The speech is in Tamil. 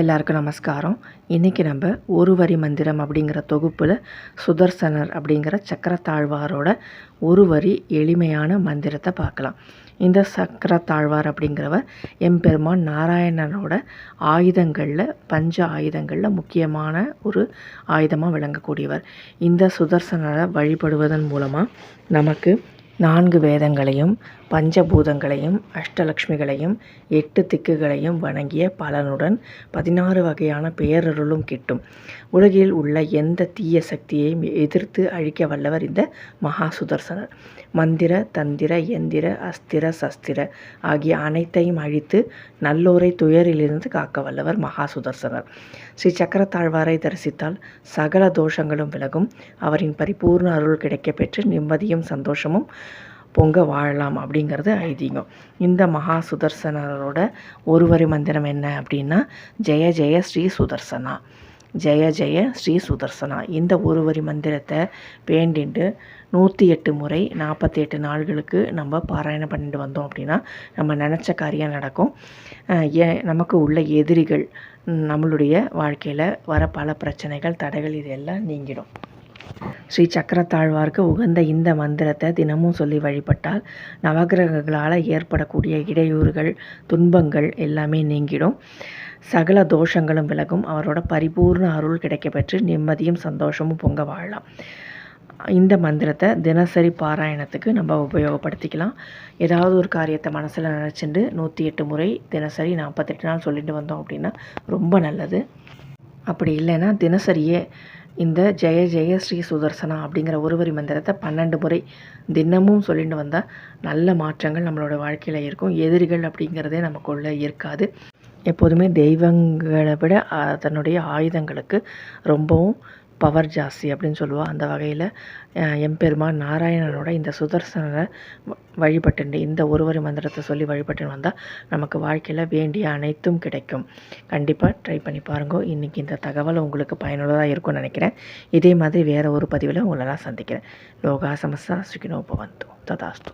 எல்லாருக்கும் நமஸ்காரம். இன்றைக்கி நம்ம ஒரு வரி மந்திரம் அப்படிங்கிற தொகுப்பில் சுதர்சனர் அப்படிங்கிற சக்கரத்தாழ்வாரோட ஒரு வரி எளிமையான மந்திரத்தை பார்க்கலாம். இந்த சக்கரத்தாழ்வார் அப்படிங்கிறவர் எம்பெருமான் நாராயணனோட ஆயுதங்களில் பஞ்ச ஆயுதங்களில் முக்கியமான ஒரு ஆயுதமாக விளங்கக்கூடியவர். இந்த சுதர்சனரை வழிபடுவதன் மூலமாக நமக்கு நான்கு வேதங்களையும் பஞ்சபூதங்களையும் அஷ்டலக்ஷ்மிகளையும் எட்டு திக்குகளையும் வணங்கிய பலனுடன் பதினாறு வகையான பேரருளும் கிட்டும். உலகில் உள்ள எந்த தீய சக்தியையும் எதிர்த்து அழிக்க வல்லவர் இந்த மகா சுதர்சனர் மந்திர தந்திர எந்திர அஸ்திர சஸ்திர ஆகிய அனைத்தையும் அழித்து நல்லோரை துயரிலிருந்து காக்க வல்லவர் மகா சுதர்சனர் ஸ்ரீ சக்கரத்தாழ்வாரை தரிசித்தால் சகல தோஷங்களும் விலகும். அவரின் பரிபூர்ண அருள் கிடைக்கப்பெற்று நிம்மதியும் சந்தோஷமும் பொங்க வாழலாம் அப்படிங்கிறது ஐதீகம். இந்த மகா சுதர்சனரோட ஒருவரி மந்திரம் என்ன அப்படின்னா ஜெய ஜெய ஸ்ரீ சுதர்சனா. ஜெய ஜெய ஸ்ரீ சுதர்சனா. இந்த ஒருவரி மந்திரத்தை வேண்டிட்டு நூற்றி எட்டு முறை நாற்பத்தி எட்டு நாள்களுக்கு நம்ம பாராயணம் பண்ணிட்டு வந்தோம் அப்படின்னா நம்ம நினச்ச காரியம் நடக்கும். ஏ நமக்கு உள்ள எதிரிகள் நம்மளுடைய வாழ்க்கையில் வர பல பிரச்சனைகள் தடைகள் இதெல்லாம் நீங்கிடும். ஸ்ரீ சக்கரத்தாழ்வாருக்கு உகந்த இந்த மந்திரத்தை தினமும் சொல்லி வழிபட்டால் நவகிரகங்களால் ஏற்படக்கூடிய இடையூறுகள் துன்பங்கள் எல்லாமே நீங்கிடும். சகல தோஷங்களும் விலகும். அவரோட பரிபூர்ண அருள் கிடைக்கப்பெற்று நிம்மதியும் சந்தோஷமும் பொங்க வாழலாம். இந்த மந்திரத்தை தினசரி பாராயணத்துக்கு நம்ம உபயோகப்படுத்திக்கலாம். ஏதாவது ஒரு காரியத்தை மனசில் நினச்சிட்டு நூற்றி எட்டு முறை தினசரி நாற்பத்தெட்டு நாள் சொல்லிட்டு வந்தோம் அப்படின்னா ரொம்ப நல்லது. அப்படி இல்லைன்னா தினசரியே இந்த ஜெய ஜெய ஸ்ரீ சுதர்சனா அப்படிங்கிற ஒருவரி மந்திரத்தை பன்னெண்டு முறை தினமும் சொல்லிட்டு வந்தால் நல்ல மாற்றங்கள் நம்மளோட வாழ்க்கையில் இருக்கும். எதிரிகள் அப்படிங்கிறதே நமக்குள்ளே இருக்காது. எப்போதுமே தெய்வங்களை விட தன்னுடைய ஆயுதங்களுக்கு ரொம்பவும் பவர் ஜாஸ்தி அப்படின்னு சொல்லுவாள் அந்த வகையில் எம்பெருமான் நாராயணனோட இந்த சுதர்சனரை வழிபட்டு இந்த ஒருவரி மந்திரத்தை சொல்லி வழிபட்டு வந்தால் நமக்கு வாழ்க்கையில் வேண்டிய அனைத்தும் கிடைக்கும். கண்டிப்பாக ட்ரை பண்ணி பாருங்க. இன்றைக்கி இந்த தகவல் உங்களுக்கு பயனுள்ளதாக இருக்கும்னு நினைக்கிறேன். இதே மாதிரி வேறு ஒரு பதிவில் உங்களெல்லாம் சந்திக்கிறேன். லோகா சமஸ்தா சுகினோபவந்தோ ததாஸ்து.